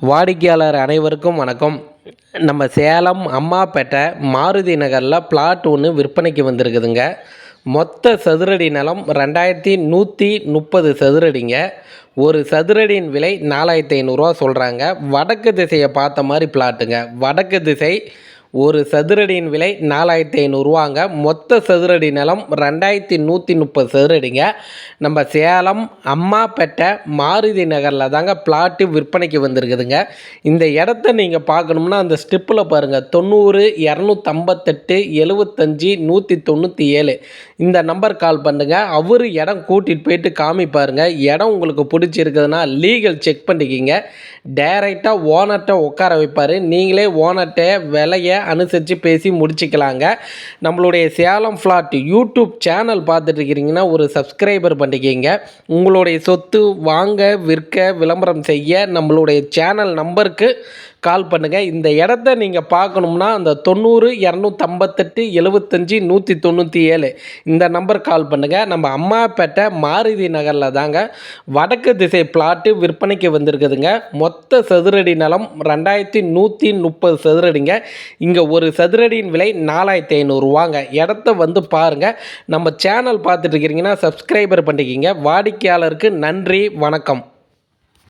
வாடிக்கையாளர் அனைவருக்கும் வணக்கம். நம்ம சேலம் அம்மாப்பேட்டை மாருதி நகரில் பிளாட் ஒன்று விற்பனைக்கு வந்திருக்குதுங்க. மொத்த சதுரடி நிலம் ரெண்டாயிரத்தி நூற்றி முப்பது சதுரடிங்க. ஒரு சதுரடியின் விலை நாலாயிரத்தி ஐநூறுரூவா சொல்கிறாங்க வடக்கு திசையை பார்த்த மாதிரி பிளாட்டுங்க வடக்கு திசை ஒரு சதுரடியின் விலை நாலாயிரத்தி ஐநூறுரூவாங்க மொத்த சதுரடி நிலம் ரெண்டாயிரத்தி நூற்றி முப்பது சதுரடிங்க. நம்ம சேலம் அம்மாப்பேட்டை மாருதி நகரில் தாங்க பிளாட்டு விற்பனைக்கு வந்திருக்குதுங்க. இந்த இடத்த நீங்கள் பார்க்கணும்னா அந்த ஸ்டிப்பில் பாருங்கள் தொண்ணூறு இரநூத்தம்பத்தெட்டு எழுவத்தஞ்சி நூற்றி தொண்ணூற்றி ஏழு இந்த நம்பர் கால் பண்ணுங்கள் அவர் இடம் கூட்டிகிட்டு போயிட்டு காமிப்பாருங்க இடம் உங்களுக்கு பிடிச்சிருக்குதுன்னா லீகல் செக் பண்ணிக்கிங்க. டைரெக்டாக ஓனர்கிட்ட உட்கார வைப்பார். நீங்களே ஓனர்கிட்ட விலையை அனுசரித்து பேசி முடிச்சுக்கலாங்க. நம்மளுடைய சேலம் ஃப்ளாட் யூடியூப் சேனல் பார்த்துட்டு இருக்கிறீங்கன்னா ஒரு சப்ஸ்கிரைபர் பண்ணிக்கிங்க. உங்களுடைய சொத்து வாங்க விற்க விளம்பரம் செய்ய நம்மளுடைய சேனல் நம்பருக்கு கால் பண்ணுங்கள் இந்த இடத்த நீங்கள் பார்க்கணும்னா அந்த தொண்ணூறு இரநூத்தம்பத்தெட்டு எழுவத்தஞ்சி நூற்றி தொண்ணூற்றி ஏழு இந்த நம்பர் கால் பண்ணுங்கள் நம்ம அம்மாப்பேட்டை மாருதி நகரில் தாங்க வடக்கு திசை பிளாட்டு விற்பனைக்கு வந்திருக்குதுங்க. மொத்த சதுரடி நிலம் ரெண்டாயிரத்தி நூற்றி முப்பது சதுரடிங்க. இங்கே ஒரு சதுரடியின் விலை நாலாயிரத்தி ஐநூறுரூவாங்க இடத்த வந்து பாருங்கள் நம்ம சேனல் பார்த்துட்டு இருக்கிறீங்கன்னா சப்ஸ்கிரைபர் பண்ணிக்கிங்க. வாடிக்கையாளருக்கு நன்றி வணக்கம்.